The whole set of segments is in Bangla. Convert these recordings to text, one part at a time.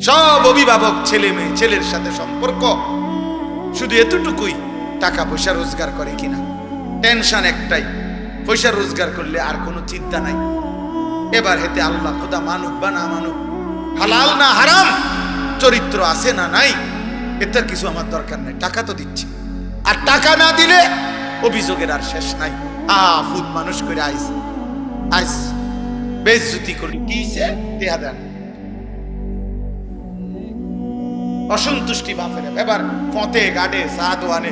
সব অভিভাবক ছেলে মেয়ে, ছেলের সাথে সম্পর্ক। শুধু এতটুকুই টাকা পয়সা রোজগার করে কিনা। টেনশন একটাই, পয়সা রোজগার করলে আর কোনো চিন্তা নাই। এবার হেতে আল্লাহ খোদা মানুক বা না মানুক, হালাল না হারাম, চরিত্র আছে না নাই, এটার কিছু আমার দরকার নেই, টাকা তো দিচ্ছি। আর টাকা না দিলে অভিযোগের আর শেষ নাই। আ ফুদ মানুষ করে আইস আইস, বেজ্জুতি করি। কিসে দেহা দেন। অসন্তুষ্টি বাপের। এবার পথে গাডে সাদো আনে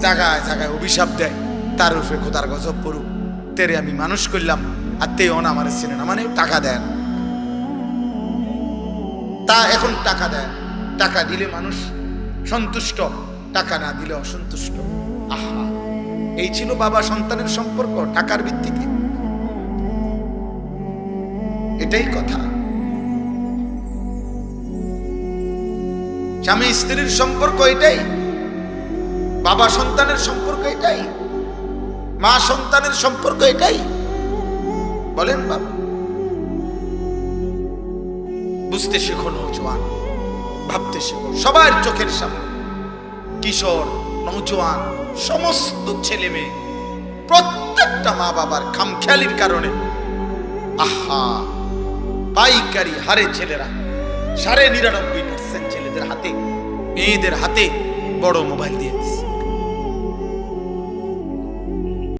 জায়গায় জায়গায় অভিশাপ দেয়। তার উপরে খোদার গজব পড়ুক। তেরে আমি মানুষ করলাম, আর তে অন আমার ছিলেন মানে টাকা দেয় না। তা এখন টাকা দেয় টাকা দিলে মানুষ সন্তুষ্ট, টাকা না দিলে অসন্তুষ্ট। আহা! এই ছিল বাবা সন্তানের সম্পর্ক, টাকার ভিত্তিতে। এটাই কথা। স্বামী স্ত্রীর সম্পর্ক এটাই, বাবা সন্তানের সম্পর্ক এটাই, মা সন্তানের সম্পর্ক এটাই। বলেন বাবা। বুঝতে শেখো নৌজওয়ান ভাবতে শেখো। সবার চোখের সামনে, কিশোর নৌজওয়ান সমস্ত ছেলে মেয়ে, প্রত্যেকটা মা বাবার খামখেয়ালির কারণে, আহা, পাইকারি হারে ছেলেরা, সাড়ে নিরানব্বই ছেলেদের হাতে মেয়েদের হাতে বড় মোবাইল দিয়ে দিচ্ছে